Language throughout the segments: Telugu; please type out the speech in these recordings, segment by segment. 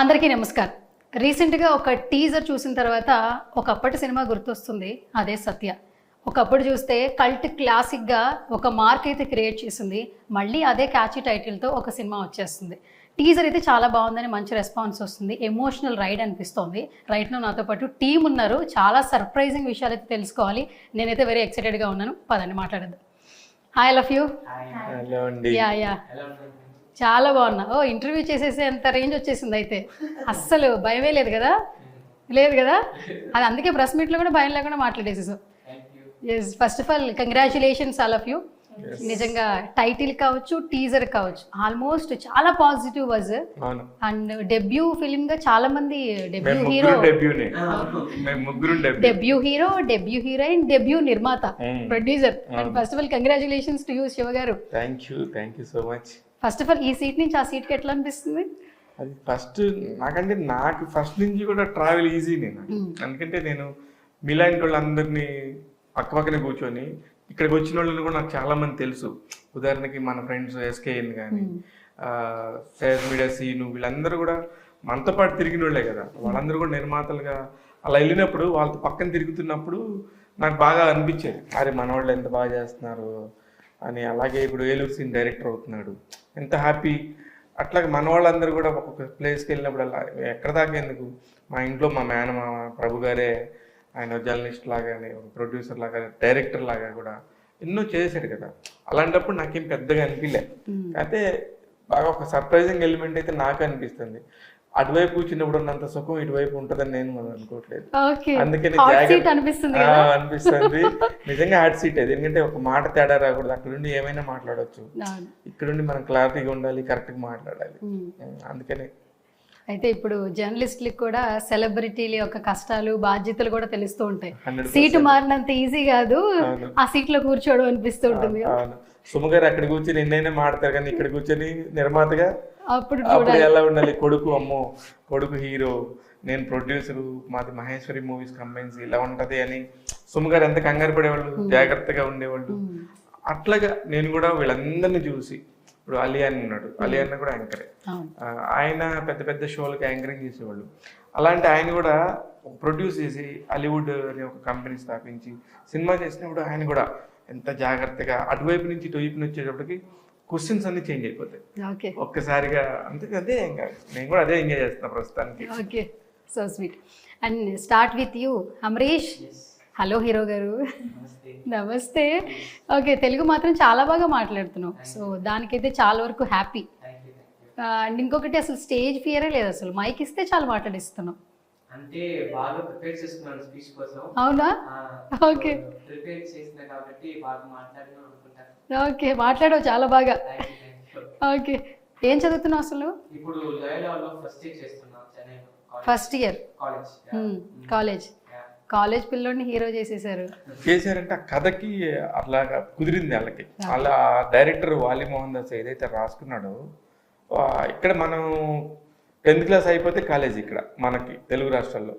అందరికీ నమస్కారం. రీసెంట్గా ఒక టీజర్ చూసిన తర్వాత ఒకప్పటి సినిమా గుర్తొస్తుంది. అదే సత్య. ఒకప్పుడు చూస్తే కల్ట్ క్లాసిక్గా ఒక మార్క్ అయితే క్రియేట్ చేసింది. మళ్ళీ అదే క్యాచీ టైటిల్తో ఒక సినిమా వచ్చేస్తుంది. టీజర్ అయితే చాలా బాగుందని మంచి రెస్పాన్స్ వస్తుంది. ఎమోషనల్ రైడ్ అనిపిస్తోంది. రైట్లో నాతో పాటు టీం ఉన్నారు. చాలా సర్ప్రైజింగ్ విషయాలు అయితే తెలుసుకోవాలి. నేనైతే వెరీ ఎక్సైటెడ్గా ఉన్నాను. పదండి మాట్లాడద్దు. Hi love you ya ya చాలా బాగున్నా. ఓ ఇంటర్వ్యూ చేసేసే అంత రేంజ్ వచ్చేసింది అయితే. అస్సలు భయమే లేదు కదా? లేదు కదా? అది అందుకే ప్రెస్ మీట్లో కూడా భయం లేకుండా మాట్లాడేసేసాం yes first of all congratulations all of you నిజంగా టైటిల్ కావచ్చు టీజర్ కావచ్చు. ఆల్మోస్ట్ చాలా positive was and debut film గా చాలా మంది debut hero debut debut hero debut heroine debut నిర్మాత. Producer and first of all congratulations to you Shiva garu. Thank you thank you so much first of all ఈ సీట్ నుంచి ఆ సీట్కి ఎట్లా అనిపిస్తుంది? అది ఫస్ట్ నాకంటే నాకు ఫస్ట్ నుంచి కూడా ట్రావెల్ ఈజీ నేను ఎందుకంటే నేను మీలాంటి వాళ్ళందరినీ పక్క పక్కనే కూర్చొని ఇక్కడికి వచ్చిన వాళ్ళని కూడా నాకు చాలా మంది తెలుసు. ఉదాహరణకి మన ఫ్రెండ్స్ ఎస్కేఎన్ కానీ ఫేస్ మీడియా సీను వీళ్ళందరూ కూడా మనతో పాటు తిరిగిన వాళ్ళే కదా. వాళ్ళందరూ కూడా నిర్మాతలుగా అలా వెళ్ళినప్పుడు వాళ్ళతో పక్కన తిరుగుతున్నప్పుడు నాకు బాగా అనిపించేది. అరే మన వాళ్ళు ఎంత బాగా చేస్తున్నారు? అని అలాగే ఇప్పుడు ఏలూరు సీన్ డైరెక్టర్ అవుతున్నాడు. ఎంత హ్యాపీ అట్లాగే మన వాళ్ళందరూ కూడా ఒక్కొక్క ప్లేస్కి వెళ్ళినప్పుడు అలా ఎక్కడ దాకా ఎందుకు? మా ఇంట్లో మా మేనమామ ప్రభు గారే ఆయన జర్నలిస్ట్ లాగానే ఒక ప్రొడ్యూసర్ లాగా డైరెక్టర్ లాగా కూడా ఎన్నో చేశాడు కదా. అలాంటప్పుడు నాకేం పెద్దగా అనిపించలే అయితే బాగా ఒక సర్ప్రైజింగ్ ఎలిమెంట్ అయితే నాకు అనిపిస్తుంది. అటువైపు కూర్చున్నప్పుడు ఉన్నంత సుఖం ఇటువైపు ఉంటుందని నేను అనుకోవట్లేదు. అందుకని అనిపిస్తుంది నిజంగా హాట్ సీట్ అది ఎందుకంటే ఒక మాట తేడా రాకూడదు. అక్కడ నుండి ఏమైనా మాట్లాడొచ్చు. అవును. ఇక్కడ నుండి మనం క్లారిటీగా ఉండాలి కరెక్ట్గా మాట్లాడాలి. ఉమ్. అందుకని. అయితే ఇప్పుడు జర్నలిస్టులకు కూడా సెలబ్రిటీల యొక్క కష్టాలు బాధ్యతలు కూడా తెలుస్తూ ఉంటాయి. సీటు మారినంత ఈజీ కాదు. ఆ సీట్లో కూర్చోవడం అనిపిస్తూ ఉంటుంది సుమ గారు అక్కడ కూర్చొని ఎన్నైనా మాడతారు కానీ ఇక్కడ కూర్చొని నిర్మాతగా అప్పుడు అప్పుడు ఎలా ఉండాలి? కొడుకు అమ్మో కొడుకు హీరో నేను ప్రొడ్యూసరు మాది మహేశ్వరి మూవీస్ కంపెనీస్ ఇలా ఉంటది అని సుమ గారు ఎంత కంగారు పడేవాళ్ళు జాగ్రత్తగా ఉండేవాళ్ళు. అట్లాగా నేను కూడా వీళ్ళందరినీ చూసి ఇప్పుడు అలీ అని ఉన్నాడు. అలీ అన్న కూడా యాంకరే. ఆయన పెద్ద పెద్ద షోలకి యాంకరింగ్ చేసేవాళ్ళు. అలాంటి ఆయన కూడా ప్రొడ్యూస్ చేసి హాలీవుడ్ అనే ఒక కంపెనీ స్థాపించి సినిమా చేసినప్పుడు ఆయన కూడా ఎంత జాగ్రత్తగా అటువైపు నుంచి ఇటువైపు వచ్చేటప్పటికి క్వశ్చన్స్ అన్ని చేంజ్ అయిపోతాయి. ఓకే. ఒక్కసారిగా అంతే అదే ఇంకా నేను కూడా అదే ఎంజాయ్ చేస్తున్నా ప్రస్తుతానికి. Okay. So sweet. And start with you. Amarish. Hello hero garu. నమస్తే. ఓకే తెలుగు మాత్రం చాలా బాగా మాట్లాడుతున్నావు. సో దానికైతే చాలా వరకు హ్యాపీ. అండ్ ఇంకొకటి అసలు స్టేజ్ ఫియరే లేదు అసలు. మైక్ ఇస్తే చాలా మాట్లాడిస్తున్నాం అంటే బాగా ప్రిపేర్ చేసుకున్నాను స్పీచ్ కోసం. అవునా? Okay. ప్రిపేర్ చేసిన కాబట్టి బాగా మాట్లాడినా అనుకుంటాను. ఓకే మాట్లాడవు చాలా బాగా. ఓకే. ఏం చదువుతున్నావు అసలు? ఇప్పుడు లయలాలో ఫస్ట్ ఇయర్ చేస్తున్నాను చెన్నైలో first year college college college పిల్లోడిని హీరో చేసేసారు చేశారంటే ఆ కథకి అట్లాగా కుదిరింది వాళ్ళకి. అలా డైరెక్టర్ వాలి మోహన్ దాస్ ఏదైతే రాసుకున్నాడో ఆ, ఇక్కడ మనం టెన్త్ క్లాస్ అయిపోతే కాలేజ్ ఇక్కడ మనకి తెలుగు రాష్ట్రాల్లో.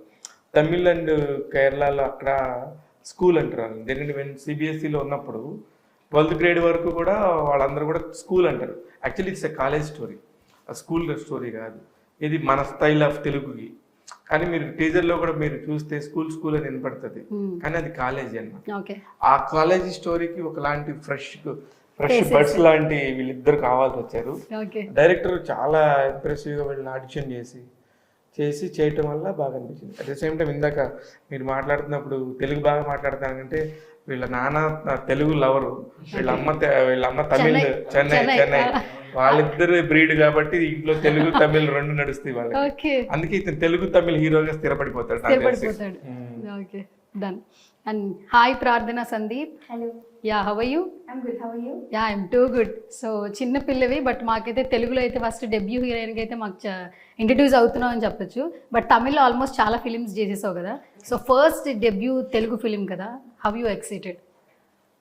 తమిళ్ అండ్ కేరళలో అక్కడ స్కూల్ అంటారు. ఎందుకంటే మేము సిబిఎస్ఈలో ఉన్నప్పుడు ట్వెల్త్ గ్రేడ్ వరకు కూడా వాళ్ళందరూ కూడా స్కూల్ అంటారు. Actually it's a college story ఆ స్కూల్ స్టోరీ కాదు. ఇది మన స్టైల్ ఆఫ్ తెలుగుకి. కానీ మీరు టీజర్లో కూడా మీరు చూస్తే స్కూల్ స్కూల్ అని వినపడుతుంది. కానీ అది కాలేజీ అన్నమాట. ఆ కాలేజీ స్టోరీకి ఒకలాంటి ఫ్రెష్ ఫ్రెష్ బర్డ్స్ లాంటి వీళ్ళిద్దరు కావాల్సి వచ్చారు. ఓకే డైరెక్టర్ చాలా ఇంప్రెసివ్గా వీళ్ళని ఆడిషన్ చేసి చేసి చేయటం వల్ల బాగా అనిపించింది. అట్ ద సేమ్ టైం ఇందాక మీరు మాట్లాడుతున్నప్పుడు తెలుగు బాగా మాట్లాడతానంటే వీళ్ళ నాన్న తెలుగు లవరు వీళ్ళ అమ్మ వీళ్ళ అమ్మ తమిళ్ చెన్నై. చెన్నై వాళ్ళిద్దరు బ్రీడ్ కాబట్టి ఇంట్లో తెలుగు తమిళ్ రెండు నడుస్తాయి వాళ్ళకి. ఓకే అందుకే ఇతను తెలుగు తమిళ్ హీరోగా స్థిరపడిపోతాడు నాకు తెలిసి. స్థిరపడిపోతాడు okay done and hi Prarthana Sandeep. Hello ya how you I'm too good so చిన్న పిల్లవి బట్ మాకైతే తెలుగులో అయితే ఫస్ట్ డెబ్యూ హీరోయిన్కి అయితే మాకు ఇంట్రడ్యూస్ అవుతున్నావు అని చెప్పొచ్చు. బట్ తమిళ్ళో ఆల్మోస్ట్ చాలా ఫిలిమ్స్ చేసేసావు కదా. So first debut Telugu film కదా. How you excited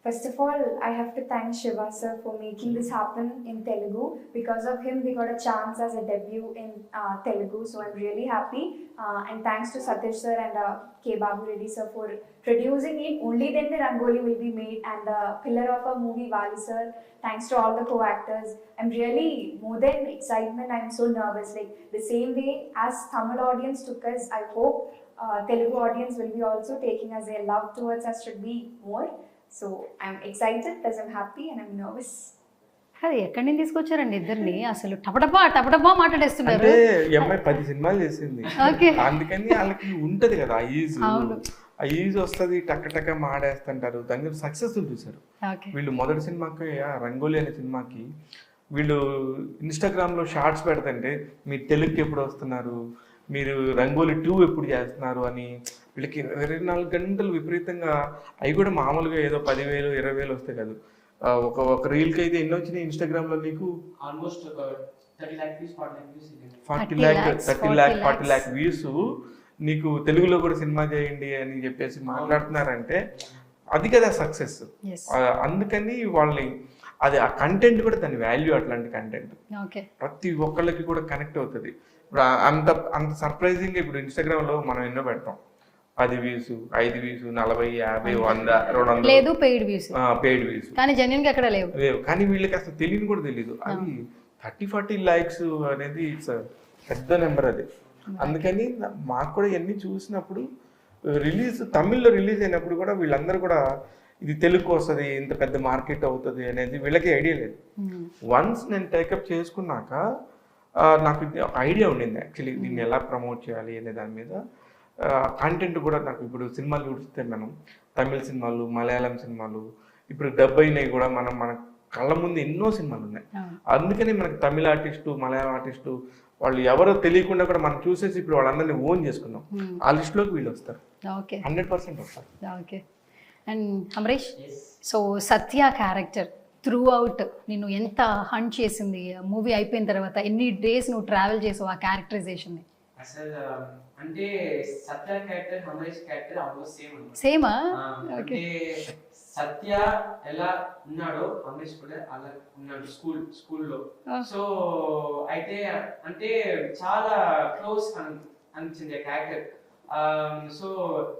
First of all, I have to thank Shiva sir for making this happen in Telugu. Because of him, we got a chance as a debut in uh, Telugu. So I'm really happy. Uh, and thanks to Satish sir and uh, K. Babu Reddy sir for producing it. Only then the Rangoli will be made. And the pillar of our movie, Vali sir. Thanks to all the co-actors. I'm really more than excitement. I'm so nervous. Like the same way as Tamil audience took us, I hope uh, Telugu audience will be also taking as their love towards us should be more. So I'm excited, plus I'm happy, and I'm nervous. అది ఎక్కడి నుంచి తీసుకొచ్చారండి ఇద్దరిని? అసలు టపటపా టపటపా మాట్లాడేస్తున్నారు. అంటే ఈ అమ్మాయి పది సినిమాలు చేసింది. ఓకే. అందుకని వాళ్ళకి ఉంటది కదా ఆ ఈజ్ అవును. ఆ ఈజ్ వస్తుంది టక్క టక్క మాడేస్తుంటారు. దాని మీద సక్సెస్ చూసారు ఓకే. వీళ్ళు మొదటి సినిమాకి రంగోలి అనే సినిమాకి వీళ్ళు ఇన్స్టాగ్రామ్లో షార్ట్స్ పెడతంటే మీరు తెలుగుకి ఎప్పుడు వస్తున్నారు? మీరు రంగోలి టూ ఎప్పుడు చేస్తున్నారు అని వీళ్ళకి ఇరవై నాలుగు గంటలు విపరీతంగా అవి కూడా మామూలుగా ఏదో పదివేలు ఇరవై వేలు వస్తాయి కాదు. ఒక ఒక రీల్కి అయితే ఎన్ని వచ్చినాయి ఇన్స్టాగ్రామ్లో నీకు? ఆల్మోస్ట్ ఫార్టీ ల్యాక్ వ్యూస్ ఇది forty 30 lakh lakhs, thirty 40 lakh forty. Lakh views. నీకు తెలుగులో కూడా సినిమా చేయండి అని చెప్పేసి మాట్లాడుతున్నారంటే అది కదా సక్సెస్. అందుకని వాళ్ళని అది ఆ కంటెంట్ కూడా దాని వాల్యూ అట్లాంటి కంటెంట్ ఓకే ప్రతి ఒక్కళ్ళకి కూడా కనెక్ట్ అవుతుంది. ఇప్పుడు అంత అంత సర్ప్రైజింగ్ ఇప్పుడు ఇన్స్టాగ్రామ్లో మనం ఎన్నో పెడతాం. పది వ్యూస్ ఐదు వ్యూస్ నలభై యాభై వంద రెండు వందలు. లేదు పెయిడ్ వ్యూస్ పెయిడ్ వ్యూస్ కానీ జెన్యున్ ఎక్కడ లేవు. లేవు. కానీ వీళ్ళకి అసలు తెలియని కూడా తెలియదు అది థర్టీ ఫార్టీ లైక్స్ అనేది ఇట్స్ పెద్ద నెంబర్ అది. అందుకని మాకు కూడా ఇవన్నీ చూసినప్పుడు రిలీజ్ తమిళ్ళో రిలీజ్ అయినప్పుడు కూడా వీళ్ళందరూ కూడా ఇది తెలుగు వస్తుంది ఇంత పెద్ద మార్కెట్ అవుతుంది అనేది వీళ్ళకి ఐడియా లేదు. వన్స్ నేను టేకప్ చేసుకున్నాక నాకు ఇది ఒక ఐడియా ఉండింది యాక్చువల్లీ. దీన్ని ఎలా ప్రమోట్ చేయాలి అనే దాని మీద. కంటెంట్ కూడా నాకు ఇప్పుడు సినిమాలు చూస్తే మనం తమిళ సినిమాలు మలయాళం సినిమాలు ఇప్పుడు డబ్ అయినవి కూడా మనం మన కళ్ళ ముందు ఎన్నో సినిమాలు ఉన్నాయి. అందుకని మనకి తమిళ ఆర్టిస్టు మలయాళం ఆర్టిస్టు వాళ్ళు ఎవరో తెలియకుండా కూడా మనం చూసేసి ఇప్పుడు వాళ్ళందరినీ ఓన్ చేసుకున్నాం. ఆ లిస్టులోకి వీళ్ళు వస్తారు. ఓకే. హండ్రెడ్ పర్సెంట్ వస్తారు. Okay. And Amarish? So Satya character throughout నిన్ను ఎంత హంట్ చేసింది మూవీ అయిపోయిన తర్వాత ఎన్ని డేస్ నువ్వు ట్రావెల్ చేసావు ఆ క్యారెక్టరైజేషన్ అసలు అంటే Satya character Amaresh character almost same సేమా okay Satya ఎలా ఉన్నాడో అమరేష్ కూడా అలా ఉన్నాడు స్కూల్ స్కూల్లో. సో అయితే అంటే చాలా క్లోజ్ అనిపించింది ఆ క్యారెక్టర్ సో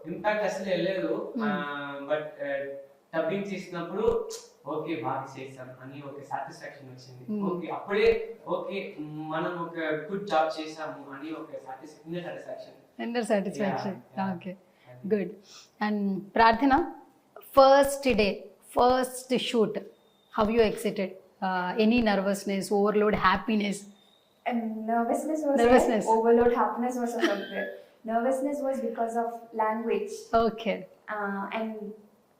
ఇంపాక్ట్ అసలు వెళ్ళలేదు బట్ డబ్బింగ్ చేసినప్పుడు ఓకే బాగా చేసాం అని ఒక సాటిస్ఫాక్షన్ వచ్చింది Hmm. ఓకే అప్పుడే ఓకే మనం ఒక గుడ్ జాబ్ చేసాము అని ఒక satisfaction Ender satisfaction Yeah, yeah. Okay good and Prarthana first day first shoot how you excited any nervousness overload happiness And nervousness was Nervousness. there. Overload happiness was also there. Nervousness was because of language. Okay uh, and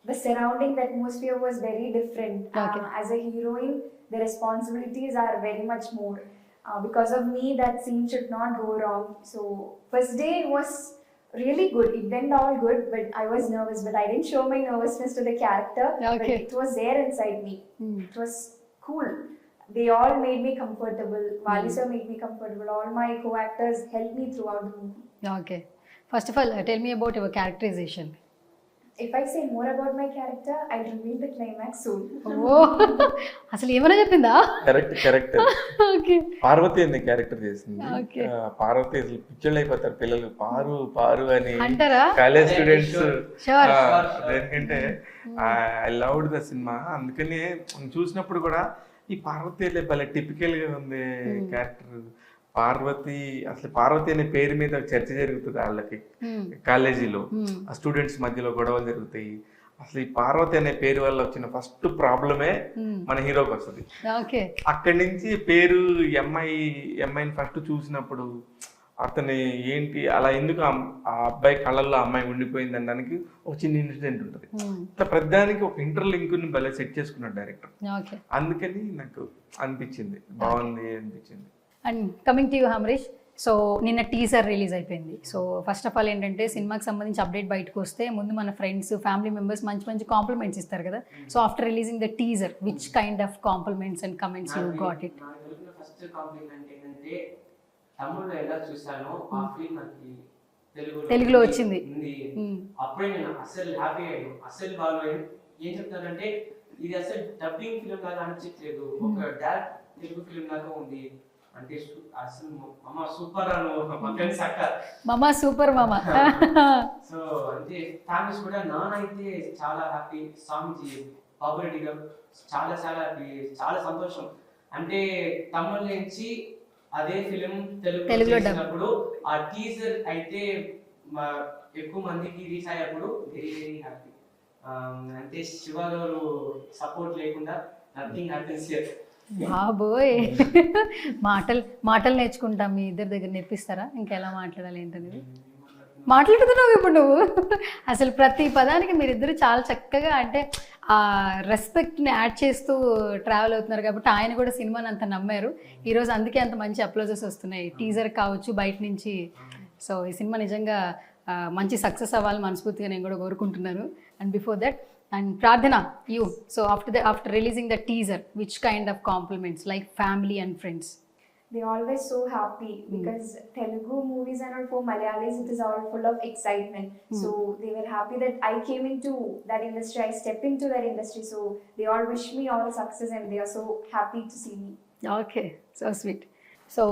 the surrounding, the atmosphere was very different. Uh, okay. Uh, as a heroine, the responsibilities are very much more. Uh, because of me, that scene should not go wrong. So, first day was really good. It went all good, but I was nervous. But I didn't show my nervousness to the character. Okay. But it was there inside me. Mm. It was cool. They all made me comfortable. Hmm. Valisa mm. made me comfortable. All my co-actors helped me throughout the movie. Okay. First of all, uh, tell me about your characterization. If i say more about my character i'll reveal the climax soon. ఓ అసలు ఏమైనా చెప్పిందా? Correct correct okay. పార్వతి అనే క్యారెక్టర్ చేసింది? పార్వతి అసలు పిచ్చళ్ళు అయిపోతారు పిల్లలు. పారు పారు అని అంటారా? College students. ఎందుకంటే ఐ లవ్డ్ ద సినిమా అందుకని చూసినప్పుడు కూడా ఈ పార్వతి భలే టిపికల్గా ఉంది క్యారెక్టర్ పార్వతి అసలు పార్వతి అనే పేరు మీద చర్చ జరుగుతుంది వాళ్ళకి. కాలేజీలో. ఆ స్టూడెంట్స్ మధ్యలో గొడవలు జరుగుతాయి. అసలు ఈ పార్వతి అనే పేరు వల్ల వచ్చిన ఫస్ట్ ప్రాబ్లమే. మన హీరోకి వస్తుంది. అక్కడి నుంచి పేరు ఎంఐ ఎంఐని ఫస్ట్ చూసినప్పుడు అతని ఏంటి అలా ఎందుకు ఆ- అబ్బాయి కళ్ళల్లో అమ్మాయి ఉండిపోయింది అనడానికి ఒక చిన్న ఇన్సిడెంట్ ఉంటుంది. ఇట్లా ప్రతిదానికి ఒక ఇంటర్లింక్ని భలే సెట్ చేసుకున్నాడు డైరెక్టర్. అందుకని నాకు అనిపించింది. బాగుంది అనిపించింది. And coming to you Amarish so నిన్న టీజర్ రిలీజ్ అయిపోయింది. సో ఫస్ట్ ఆఫ్ ఆల్ ఏంటంటే సినిమాకి సంబంధించి అప్డేట్ బయటకు వస్తే ముందు మన ఫ్రెండ్స్ ఫ్యామిలీ మెంబర్స్ మంచి మంచి కాంప్లిమెంట్స్ ఇస్తారు కదా. So after releasing the teaser which kind of compliments and comments you got it నాకు దొరికిన ఫస్ట్ కాంప్లిమెంట్ ఏంటంటే తమిళ్ళో ఎలా చూసానో ఆ ఫీల్ నాకు తెలుగులో వచ్చింది. Hmm. అప్పుడే నేను అసలు హ్యాపీ అయ్యాను. అసలు వాళ్ళు ఏం చెప్తానంటే ఇది అసలు డబ్బింగ్ ఫిలిం లాగా అనిపించట్లేదు. ఒక డైరెక్ట్ తెలుగు ఫిలిం లాగా ఉంది. అంటే అసలు అమ్మ సూపర్ అను మా ఫ్రెండ్స్ అక్క. మామ సూపర్ మామ. సో అంటే ఫ్యామిలీస్ కూడా నాన్న అయితే చాలా హ్యాపీ స్వామిజీ బాబురెడ్డి గారు చాలా చాలా చాలా సంతోషం. అంటే తమిళ నుంచి అదే ఫిలిం తెలుగు. చేసినప్పుడు ఆ టీజర్ అయితే ఎక్కువ మందికి రీచ్ అయ్యేప్పుడు వెరీ వెరీ హ్యాపీ అంటే శివ గారు సపోర్ట్ లేకుండా నథింగ్ హ్యాపీన్స్ బాబోయ్. మాటలు మాటలు నేర్చుకుంటాం మీ ఇద్దరి దగ్గర నేర్పిస్తారా? ఇంకెలా మాట్లాడాలి ఏంటనేది? మాట్లాడుతున్నావు ఇప్పుడు నువ్వు. అసలు ప్రతి పదానికి మీరిద్దరు చాలా చక్కగా అంటే ఆ రెస్పెక్ట్ని యాడ్ చేస్తూ ట్రావెల్ అవుతున్నారు కాబట్టి ఆయన కూడా సినిమాని అంత నమ్మారు. ఈరోజు అందుకే అంత మంచి అప్లోజెస్ వస్తున్నాయి. టీజర్ కావచ్చు బయట నుంచి. సో ఈ సినిమా నిజంగా మంచి సక్సెస్ అవ్వాలని మనస్ఫూర్తిగా నేను కూడా కోరుకుంటున్నాను. And before that and Prarthana you so after the after releasing the teaser which kind of compliments like family and friends They always so happy because Telugu movies and all for Malayalis it is all full of excitement. So they were happy that I came into that industry, I stepped into that industry. So they all wish me all success and they are so happy to see me. Okay so sweet so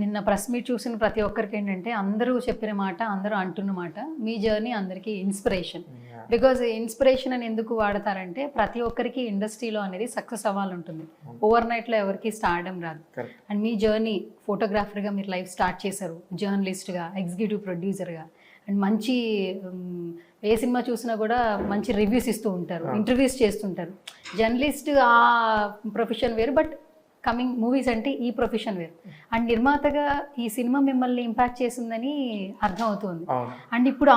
నిన్న ప్రెస్ మీట్ చూసిన ప్రతి ఒక్కరికి ఏంటంటే అందరూ చెప్పిన మాట అందరూ అంటున్న మాట మీ జర్నీ అందరికీ ఇన్స్పిరేషన్ బికాజ్ ఇన్స్పిరేషన్ అని ఎందుకు వాడతారంటే ప్రతి ఒక్కరికి ఇండస్ట్రీలో అనేది సక్సెస్ అవ్వాలంటుంది. ఓవర్ నైట్లో ఎవరికి స్టార్డమ్ రాదు. అండ్ మీ జర్నీ ఫోటోగ్రాఫర్గా మీరు లైఫ్ స్టార్ట్ చేశారు జర్నలిస్ట్గా ఎగ్జిక్యూటివ్ ప్రొడ్యూసర్గా అండ్ మంచి ఉమ్, ఏ సినిమా చూసినా కూడా మంచి రివ్యూస్ ఇస్తూ ఉంటారు ఇంటర్వ్యూస్ చేస్తుంటారు. జర్నలిస్ట్ ఆ ప్రొఫెషన్ వేరు బట్ కమింగ్ మూవీస్ అంటే ఈ ప్రొఫెషన్ వేరు. అండ్ నిర్మాతగా ఈ సినిమా మిమ్మల్ని ఇంపాక్ట్ చేసిందని అర్థం అవుతుంది అండ్ ఇప్పుడు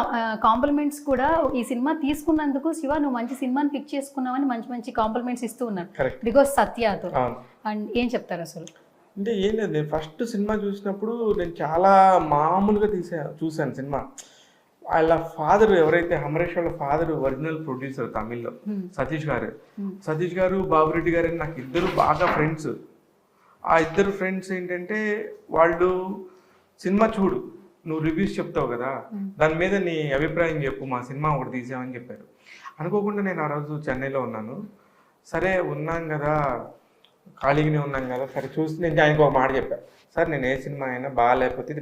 కాంప్లిమెంట్స్ కూడా ఈ సినిమా తీసుకున్నందుకు శివ నువ్వు మంచి సినిమాని పిక్ చేసుకున్నావని మంచి మంచి కాంప్లిమెంట్స్ ఇస్తూ ఉన్నారు. Correct because సత్యాతో. అండ్ ఏం చెప్తారు అసలు? అంటే ఏం లేదు నేను ఫస్ట్ సినిమా చూసినప్పుడు నేను చాలా మామూలుగా తీసా చూశాను సినిమా. వాళ్ళ ఫాదర్ ఎవరైతే హమరేష్ వాళ్ళ ఫాదర్ ఒరిజినల్ ప్రొడ్యూసర్ తమిళ్ళో Hmm. సతీష్ గారు. Hmm. సతీష్ గారు బాబురెడ్డి గారు నాకు ఇద్దరు బాగా ఫ్రెండ్స్ ఆ ఇద్దరు ఫ్రెండ్స్ ఏంటంటే వాళ్ళు సినిమా చూడు నువ్వు రివ్యూస్ చెప్తావు కదా దాని మీద నీ అభిప్రాయం చెప్పు మా సినిమా ఒకటి తీసామని చెప్పారు. అనుకోకుండా నేను ఆ రోజు చెన్నైలో ఉన్నాను. సరే ఉన్నాం కదా ఖాళీగానే ఉన్నాం కదా సరే చూసి నేను ఆయనకు ఒక మాట చెప్పాను సార్ నేను ఏ సినిమా అయినా బాగాలేకపోతే ఇది